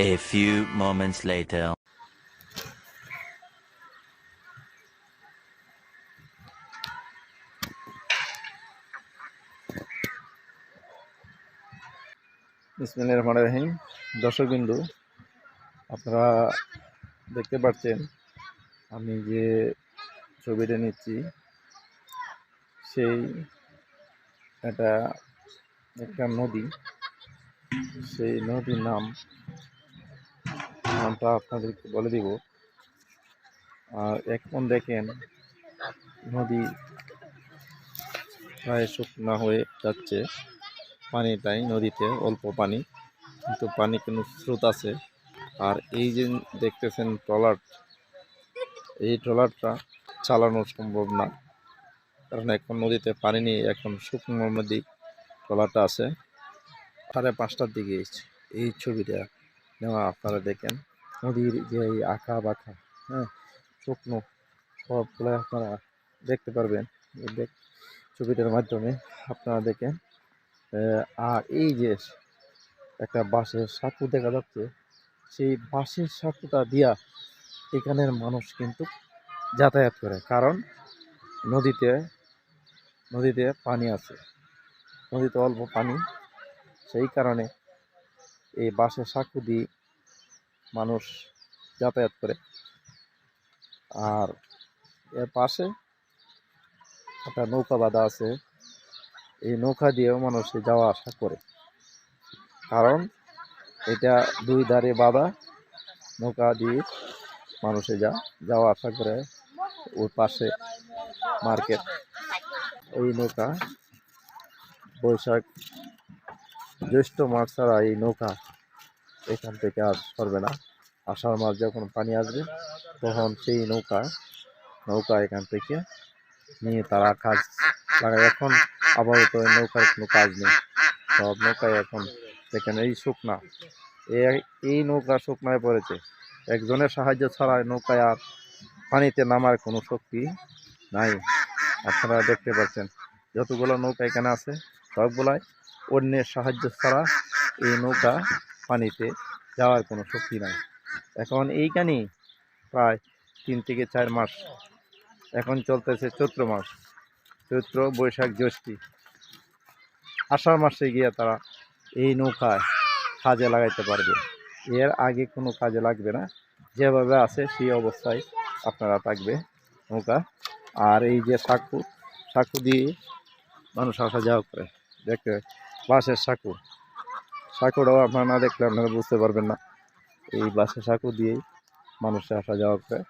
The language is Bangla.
A few moments later. ইসমিল্লা Rahman রহিম দর্শক বিন্দু আপনারা দেখতে পাচ্ছেন আমি যে ছবিটা নিচ্ছি, সেই এটা একটা নদী সেই নদীর নাম নামটা আপনাদেরকে বলে দিব। আর এখন দেখেন, নদী প্রায় শুকনা হয়ে যাচ্ছে। পানিটাই নদীতে অল্প পানি, কিন্তু পানি কিন্তু স্রোত আছে। আর এই যে দেখতেছেন ট্রলার, এই ট্রলারটা চালানো সম্ভব না। কারণ এখন নদীতে পানি নেই এখন শুকনো নদী ট্রলারটা আছে। সাড়ে পাঁচটার দিকে এই- এই ছবিটা নেওয়া, আপনারা দেখেন। নদীর যে এই আঁকা বাঁকা হ্যাঁ শুকনো সবগুলো আপনারা দেখতে পারবেন। দেখ, ছবিটার মাধ্যমে আপনারা দেখেন আর এই যে একটা বাঁশের সাঁকু দেখা যাচ্ছে, সেই বাঁশের সাঁকুটা দিয়া এখানের মানুষ কিন্তু যাতায়াত করে। কারণ নদীতে নদীতে পানি আছে, নদীতে অল্প পানি। সেই কারণে এই বাঁশের সাঁকু দিয়ে মানুষ যাতায়াত করে। আর এর পাশে একটা নৌকা বাঁধা আছে। এই নৌকা দিয়েও মানুষ যাওয়া আসা করে। কারণ এটা দুই ধারে বাঁধা, নৌকা দিয়ে মানুষে যা, যাওয়া আসা করে ওর পাশে মার্কেট। ওই নৌকা বৈশাখ জ্যৈষ্ঠ মাস ছাড়া এই নৌকা এখান থেকে আর সরবে না। আষাঢ় মাস যখন পানি আসবে, তখন সেই নৌকা নৌকা এখান থেকে নিয়ে তারা কাজ লাগায়। এখন আপাতত নৌকার কোনো কাজ নেই। সব নৌকায় এখন দেখেন এই শুকনা। এই নৌকা শুকনায় পড়েছে। একজনের সাহায্য ছাড়া নৌকায় আর পানিতে নামার কোনো শক্তি নাই। আপনারা দেখতে পাচ্ছেন, যতগুলো নৌকা এখানে আছে, সবগুলাই অন্যের সাহায্য ছাড়া এই নৌকা পানিতে যাওয়ার কোনো শক্তি নাই। এখন এইখানেই প্রায় তিন থেকে চার মাস। এখন চলতেছে চৈত্র মাস, চৈত্র বৈশাখ জ্যৈষ্ঠী। আষাঢ় মাসে গিয়ে তারা এই নৌকায় কাজে লাগাইতে পারবে। এর আগে কোনো কাজে লাগবে না। যেভাবে আছে সেই অবস্থায় আপনারা থাকবে নৌকা। আর এই যে সাঁকু সাঁকু দিয়ে মানুষ আসা যাওয়া করে। দেখতে বাঁশের সাঁকু। সাঁকুটাও আপনারা না দেখলে আপনারা বুঝতে পারবেন না। এই বাঁশের সাঁকু দিয়েই মানুষরা আসা যাওয়া করে।